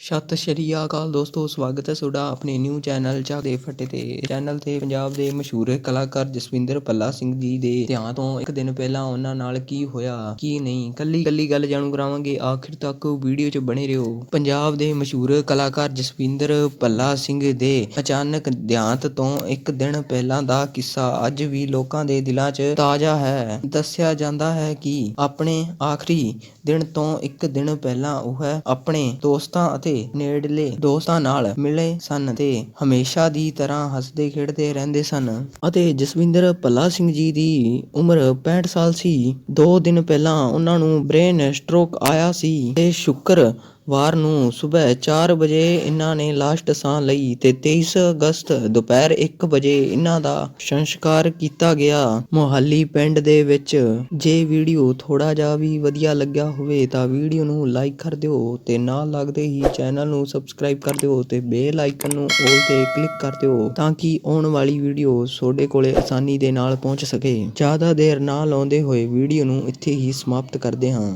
ਸਤਿ ਸ਼੍ਰੀ ਅਕਾਲ ਦੋਸਤੋ, ਸਵਾਗਤ ਹੈ ਤੁਹਾਡਾ ਆਪਣੇ ਨਿਊ ਚੈਨਲ ਚਾਹ ਫੱਟੇ ਤੇ। ਚੈਨਲ ਤੇ ਪੰਜਾਬ ਦੇ ਮਸ਼ਹੂਰ ਕਲਾਕਾਰ ਜਸਵਿੰਦਰ ਪੱਲਾ ਸਿੰਘ ਜੀ ਦੇ ਧਿਆਨ ਤੋਂ ਇੱਕ ਦਿਨ ਪਹਿਲਾਂ ਉਹਨਾਂ ਨਾਲ ਕੀ ਹੋਇਆ, ਕੀ ਨਹੀਂ, ਕੱਲੀ ਕੱਲੀ ਗੱਲ ਜਾਣੂ ਕਰਾਵਾਂਗੇ। ਆਖਿਰ ਤੱਕ ਵੀਡੀਓ 'ਚ ਬਣੇ ਰਹੋ। ਪੰਜਾਬ ਦੇ ਮਸ਼ਹੂਰ ਕਲਾਕਾਰ ਜਸਵਿੰਦਰ ਪੱਲਾ ਸਿੰਘ ਦੇ ਅਚਾਨਕ ਦੇਹਾਂਤ ਤੋਂ ਇੱਕ ਦਿਨ ਪਹਿਲਾਂ ਦਾ ਕਿੱਸਾ ਅੱਜ ਵੀ ਲੋਕਾਂ ਦੇ ਦਿਲਾਂ 'ਚ ਤਾਜ਼ਾ ਹੈ। ਦੱਸਿਆ ਜਾਂਦਾ ਹੈ ਕਿ ਆਪਣੇ ਆਖਰੀ ਦਿਨ ਤੋਂ ਇੱਕ ਦਿਨ ਪਹਿਲਾਂ ਉਹ ਆਪਣੇ ਦੋਸਤਾਂ ਅਤੇ ਨੇੜਲੇ ਦੋਸਤਾਂ ਨਾਲ ਮਿਲੇ ਸਨ ਤੇ ਹਮੇਸ਼ਾ ਦੀ ਤਰ੍ਹਾਂ ਹੱਸਦੇ ਖੇਡਦੇ ਰਹਿੰਦੇ ਸਨ। ਅਤੇ ਜਸਵਿੰਦਰ ਭੱਲਾ ਸਿੰਘ ਜੀ ਦੀ ਉਮਰ 65 ਸਾਲ ਸੀ। ਦੋ ਦਿਨ ਪਹਿਲਾਂ ਉਹਨਾਂ ਨੂੰ ਬ੍ਰੇਨ ਸਟ੍ਰੋਕ ਆਇਆ ਸੀ ਤੇ ਸ਼ੁਕਰ ਵਾਰ ਨੂੰ ਸਵੇਰ 4 ਵਜੇ ਇਹਨਾਂ ਨੇ ਲਾਸਟ ਸਾਹ ਲਈ ਤੇ 23 ਅਗਸਤ ਦੁਪਹਿਰ 1 ਵਜੇ ਇਹਨਾਂ ਦਾ ਸੰਸਕਾਰ ਕੀਤਾ ਗਿਆ। ਮੋਹਾਲੀ ਪਿੰਡ ਦੇ ਵਿੱਚ ਜੇ ਵੀਡੀਓ ਥੋੜਾ ਜਿਹਾ ਵੀ ਵਧੀਆ ਲੱਗਿਆ ਹੋਵੇ ਤਾਂ ਵੀਡੀਓ ਨੂੰ ਲਾਈਕ ਕਰ ਦਿਓ ਤੇ ਨਾਲ ਲੱਗਦੇ ਹੀ ਚੈਨਲ ਨੂੰ ਸਬਸਕ੍ਰਾਈਬ ਕਰ ਦਿਓ ਤੇ ਬੇਲ ਆਈਕਨ ਨੂੰ ਔਲ ਤੇ ਕਲਿੱਕ ਕਰ ਦਿਓ ਤਾਂ ਕਿ ਆਉਣ ਵਾਲੀ ਵੀਡੀਓ ਤੁਹਾਡੇ ਕੋਲੇ ਆਸਾਨੀ ਦੇ ਨਾਲ ਪਹੁੰਚ ਸਕੇ। ਜ਼ਿਆਦਾ ਦੇਰ ਨਾ ਲਾਉਂਦੇ ਹੋਏ ਵੀਡੀਓ ਨੂੰ ਇੱਥੇ ਹੀ ਸਮਾਪਤ ਕਰਦੇ ਹਾਂ।